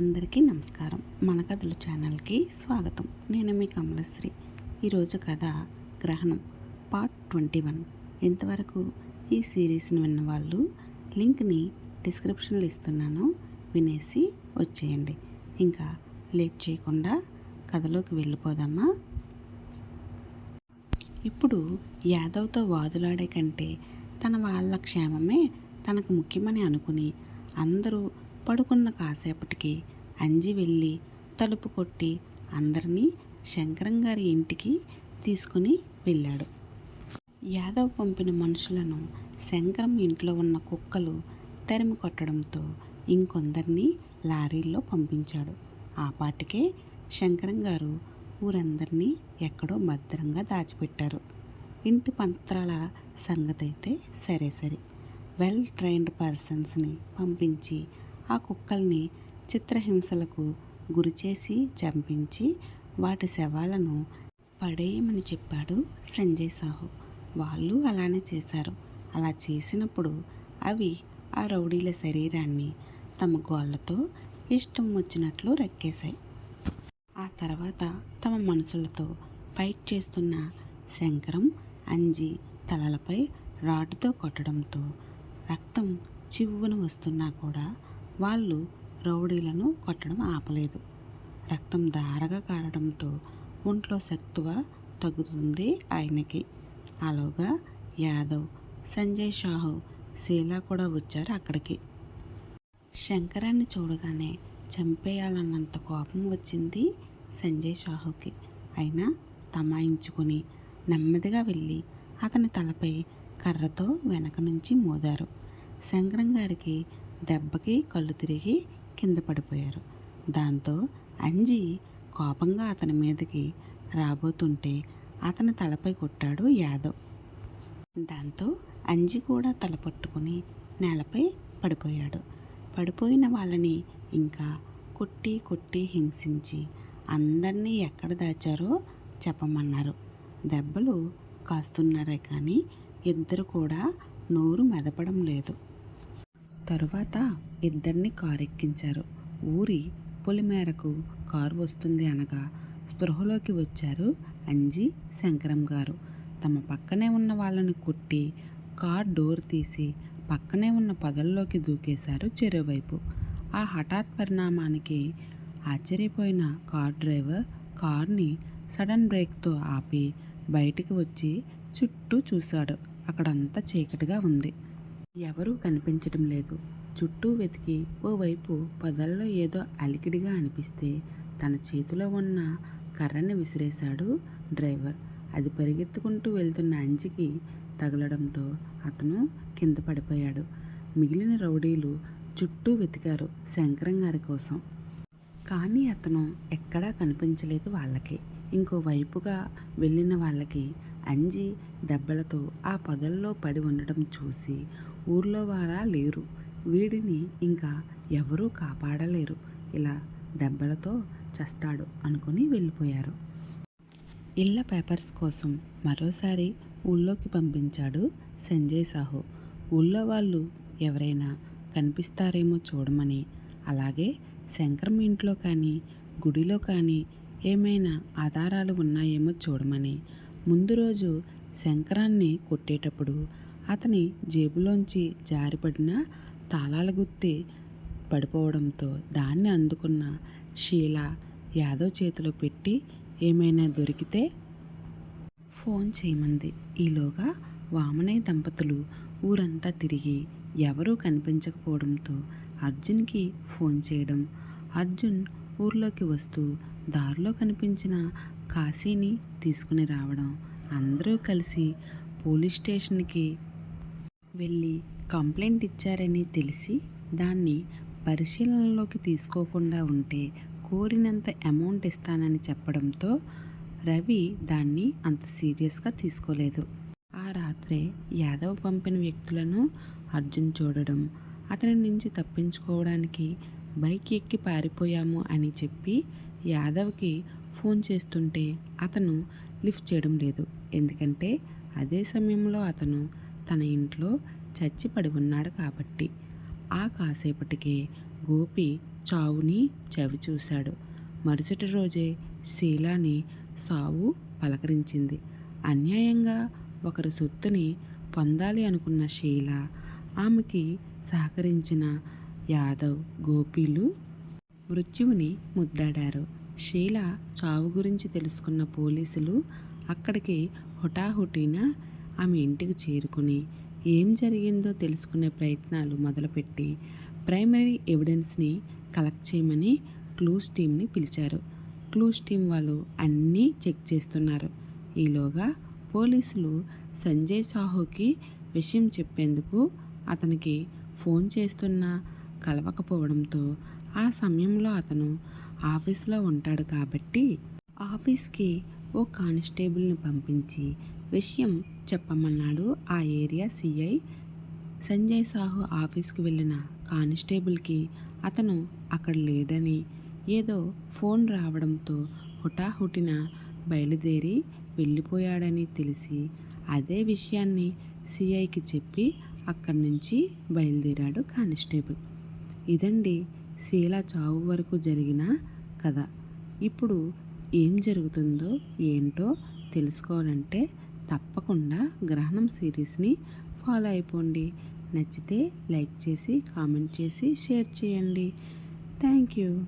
అందరికీ నమస్కారం. మన కథలు ఛానల్కి స్వాగతం. నేను మీ కమలశ్రీ. ఈరోజు కథ గ్రహణం పార్ట్ ట్వంటీ వన్. ఇంతవరకు ఈ సిరీస్ని విన్న వాళ్ళు లింక్ని డిస్క్రిప్షన్లో ఇస్తున్నాను. వినేసి వచ్చేయండి. ఇంకా లేట్ చేయకుండా కథలోకి వెళ్ళిపోదామా? ఇప్పుడు యాదవ్తో వాదులాడే కంటే తన వాళ్ళ క్షేమమే తనకు ముఖ్యమని అనుకుని అందరూ పడుకున్న కాసేపటికి అంజి వెళ్ళి తలుపు కొట్టి అందరినీ శంకరం గారి ఇంటికి తీసుకుని వెళ్ళాడు. యాదవ్ పంపిన మనుషులను శంకరం ఇంట్లో ఉన్న కుక్కలు తరిమి కొట్టడంతో ఇంకొందరిని లారీల్లో పంపించాడు. ఆ పాటికే శంకరం గారు ఊరందరినీ ఎక్కడో భద్రంగా దాచిపెట్టారు. ఇంటి పంత్రాల సంగతి అయితే సరే సరే. వెల్ ట్రైన్డ్ పర్సన్స్ని పంపించి ఆ కుక్కల్ని చిత్రహింసలకు గురిచేసి చంపించి వాటి శవాలను పడేయమని చెప్పాడు సంజయ్ సాహు. వాళ్ళు అలానే చేశారు. అలా చేసినప్పుడు అవి ఆ రౌడీల శరీరాన్ని తమ గోళ్ళతో ఇష్టం వచ్చినట్లు రెక్కేశాయి. ఆ తర్వాత తమ మనసులతో ఫైట్ చేస్తున్న శంకరం అంజి తలలపై రాడ్డుతో కొట్టడంతో రక్తం చివ్వున వస్తున్నా కూడా వాళ్ళు రౌడీలను కొట్టడం ఆపలేదు. రక్తం దారగా కారడంతో ఒంట్లో శక్తువ తగ్గుతుంది ఆయనకి. అలాగా యాదవ్ సంజయ్ షాహు శీలా కూడా వచ్చారు అక్కడికి. శంకరాన్ని చూడగానే చంపేయాలన్నంత కోపం వచ్చింది సంజయ్ షాహుకి. అయినా తమాయించుకొని నెమ్మదిగా వెళ్ళి అతని తలపై కర్రతో వెనక నుంచి మోదారు. శంకరం గారికి దెబ్బకి కళ్ళు తిరిగి కింద పడిపోయారు. దాంతో అంజి కోపంగా అతని మీదకి రాబోతుంటే అతని తలపై కొట్టాడు యాదవ్. దాంతో అంజి కూడా తల పట్టుకుని నేలపై పడిపోయాడు. పడిపోయిన వాళ్ళని ఇంకా కొట్టి కొట్టి హింసించి అందరినీ ఎక్కడ దాచారో చెప్పమన్నారు. దెబ్బలు కాస్తున్నారే కానీ ఇద్దరు కూడా నోరు మెదపడం లేదు. తరువాత ఇద్దరిని కారు ఎక్కించారు ఊరి పొలిమేరకు కారు వస్తుంది అనగా స్పృహలోకి వచ్చారు అంజి శంకరం గారు. తమ పక్కనే ఉన్న వాళ్ళని కొట్టి కార్ డోర్ తీసి పక్కనే ఉన్న పొదల్లోకి దూకేశారు చెరువైపు. ఆ హఠాత్ పరిణామానికి ఆశ్చర్యపోయిన కార్ డ్రైవర్ కార్ని సడన్ బ్రేక్తో ఆపి బయటికి వచ్చి చుట్టూ చూశాడు. అక్కడంతా చీకటిగా ఉంది. ఎవరూ కనిపించడం లేదు. చుట్టూ వెతికి ఓవైపు పొదల్లో ఏదో అలికిడిగా అనిపిస్తే తన చేతిలో ఉన్న కర్రని విసిరేశాడు డ్రైవర్. అది పరిగెత్తుకుంటూ వెళ్తున్న అంజికి తగలడంతో అతను కింద పడిపోయాడు. మిగిలిన రౌడీలు చుట్టూ వెతికారు శంకరం గారి కోసం. కానీ అతను ఎక్కడా కనిపించలేదు వాళ్ళకి. ఇంకోవైపుగా వెళ్ళిన వాళ్ళకి అంజి దెబ్బలతో ఆ పొదల్లో పడి ఉండడం చూసి ఊర్లో వారా లేరు. వీడిని ఇంకా ఎవరూ కాపాడలేరు. ఇలా దెబ్బలతో చస్తాడు అనుకుని వెళ్ళిపోయారు. ఇళ్ళ పేపర్స్ కోసం మరోసారి ఊళ్ళోకి పంపించాడు సంజయ్ సాహు. ఊళ్ళో వాళ్ళు ఎవరైనా కనిపిస్తారేమో చూడమని. అలాగే శంకరం ఇంట్లో కానీ గుడిలో కానీ ఏమైనా ఆధారాలు ఉన్నాయేమో చూడమని. ముందు రోజు శంకరాన్ని కొట్టేటప్పుడు అతని జేబులోంచి జారిపడిన తాళాల గుత్తి పడిపోవడంతో దాన్ని అందుకున్న షీల యాదవ్ చేతిలో పెట్టి ఏమైనా దొరికితే ఫోన్ చేయమంది. ఈలోగా వామనయ్య దంపతులు ఊరంతా తిరిగి ఎవరూ కనిపించకపోవడంతో అర్జున్కి ఫోన్ చేయడం అర్జున్ ఊర్లోకి వస్తూ దారిలో కనిపించిన కాశీని తీసుకుని రావడం అందరూ కలిసి పోలీస్ స్టేషన్కి వెళ్ళి కంప్లైంట్ ఇచ్చారని తెలిసి దాన్ని పరిశీలనలోకి తీసుకోకుండా ఉంటే కోరినంత అమౌంట్ ఇస్తానని చెప్పడంతో రవి దాన్ని అంత సీరియస్గా తీసుకోలేదు. ఆ రాత్రే యాదవ్ పంపిన వ్యక్తులను అర్జున్ చూడడం అతని నుంచి తప్పించుకోవడానికి బైక్ ఎక్కి పారిపోయాము అని చెప్పి యాదవ్కి ఫోన్ చేస్తుంటే అతను లిఫ్ట్ చేయడం లేదు. ఎందుకంటే అదే సమయంలో అతను తన ఇంట్లో చచ్చి పడి ఉన్నాడు కాబట్టి. ఆ కాసేపటికే గోపి చావుని చవి చూశాడు. మరుసటి రోజే శీలాని సావు పలకరించింది. అన్యాయంగా ఒకరి సొత్తుని పొందాలి అనుకున్న షీల ఆమెకి సహకరించిన యాదవ్ గోపీలు మృత్యువుని ముద్దాడారు. షీల చావు గురించి తెలుసుకున్న పోలీసులు అక్కడికి హుటాహుటీన ఆమె ఇంటికి చేరుకుని ఏం జరిగిందో తెలుసుకునే ప్రయత్నాలు మొదలుపెట్టి ప్రైమరీ ఎవిడెన్స్ని కలెక్ట్ చేయమని క్లూస్ టీంని పిలిచారు. క్లూస్ టీం వాళ్ళు అన్నీ చెక్ చేస్తున్నారు. ఈలోగా పోలీసులు సంజయ్ సాహుకి విషయం చెప్పేందుకు అతనికి ఫోన్ చేస్తున్నా కలవకపోవడంతో ఆ సమయంలో అతను ఆఫీస్లో ఉంటాడు కాబట్టి ఆఫీస్కి ఓ కానిస్టేబుల్ని పంపించి విషయం చెప్పమన్నాడు ఆ ఏరియా సిఐ. సంజయ్ సాహు ఆఫీస్కి వెళ్ళిన కానిస్టేబుల్కి అతను అక్కడ లేడని ఏదో ఫోన్ రావడంతో హుటాహుటిన బయలుదేరి వెళ్ళిపోయాడని తెలిసి అదే విషయాన్ని సిఐకి చెప్పి అక్కడి నుంచి బయలుదేరాడు కానిస్టేబుల్. ఇదండి శీల చావు వరకు జరిగిన కథ. ఇప్పుడు ఏం జరుగుతుందో ఏంటో తెలుసుకోవాలంటే తప్పకుండా గ్రహణం సిరీస్ని ఫాలో అయిపోండి. నచ్చితే లైక్ చేసి కామెంట్ చేసి షేర్ చేయండి. Thank you.